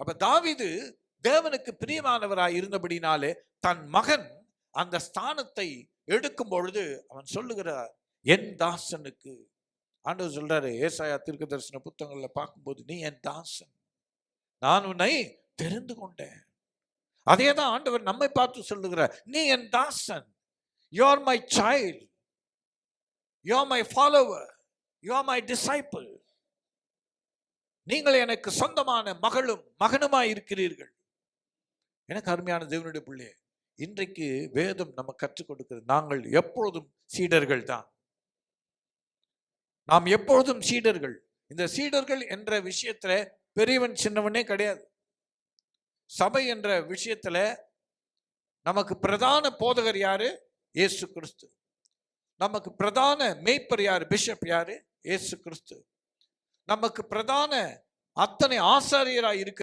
அப்ப தாவிது தேவனுக்கு பிரியமானவராய் இருந்தபடினாலே தன் மகன் அந்த ஸ்தானத்தை எடுக்கும் பொழுது அவன் சொல்லுகிறார் என் தாசனுக்கு. ஆண்டவர் சொல்றாரு ஏசாயா தீர்க்க தரிசன புத்தகங்கள்ல பார்க்கும்போது நீ என் தாசன். நான் உன்னை தெரிந்து கொண்டேன். அதே தான் ஆண்டவர் நம்மை பார்த்து சொல்லுகிறார் நீ என் தாசன். You are my child you are my follower you are my disciple நீங்கள் எனக்கு சொந்தமான மகளும் மகனுமாய் இருக்கிறீர்கள் எனக்கு அருமையான தேவனுடைய பிள்ளையே இன்றைக்கு வேதம் நம்ம கற்றுக் கொடுக்கிறது. நாங்கள் எப்பொழுதும் சீடர்கள் தான். நாம் எப்பொழுதும் சீடர்கள். இந்த சீடர்கள் என்ற விஷயத்துல பெரியவன் சின்னவனே கிடையாது. சபை என்ற விஷயத்துல நமக்கு பிரதான போதகர் யாரு? ஏசு கிறிஸ்து. நமக்கு பிரதான மேய்ப்பர் யாரு? பிஷப் யாரு? ஏசு கிறிஸ்து. நமக்கு பிரதான அத்தனை ஆசாரியராக இருக்க